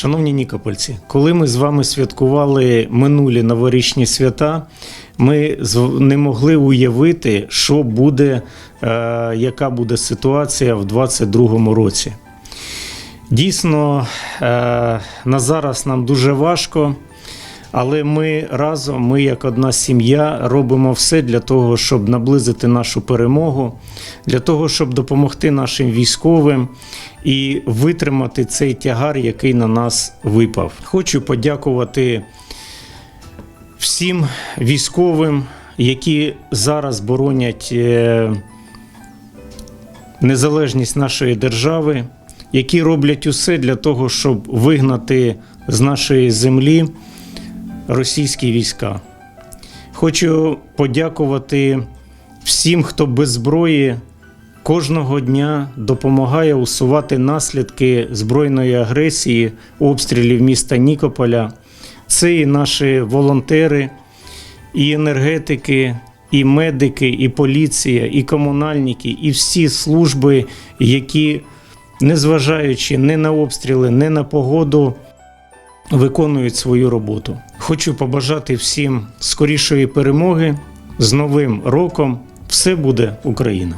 Шановні нікопольці, коли ми з вами святкували минулі новорічні свята, ми не могли уявити, що буде, е, яка буде ситуація в 2022 році. Дійсно, е, на зараз нам дуже важко, але ми разом, ми як одна сім'я, робимо все для того, щоб наблизити нашу перемогу, для того, щоб допомогти нашим військовим і витримати цей тягар, який на нас випав. Хочу подякувати всім військовим, які зараз боронять е, незалежність нашої держави, які роблять усе для того, щоб вигнати з нашої землі російські війська. Хочу подякувати всім, хто без зброї кожного дня допомагає усувати наслідки збройної агресії, обстрілів міста Нікополя. Це і наші волонтери, і енергетики, і медики, і поліція, і комунальники, і всі служби, які, незважаючи не на обстріли, не на погоду, виконують свою роботу. Хочу побажати всім скорішої перемоги з Новим роком. Все буде Україна!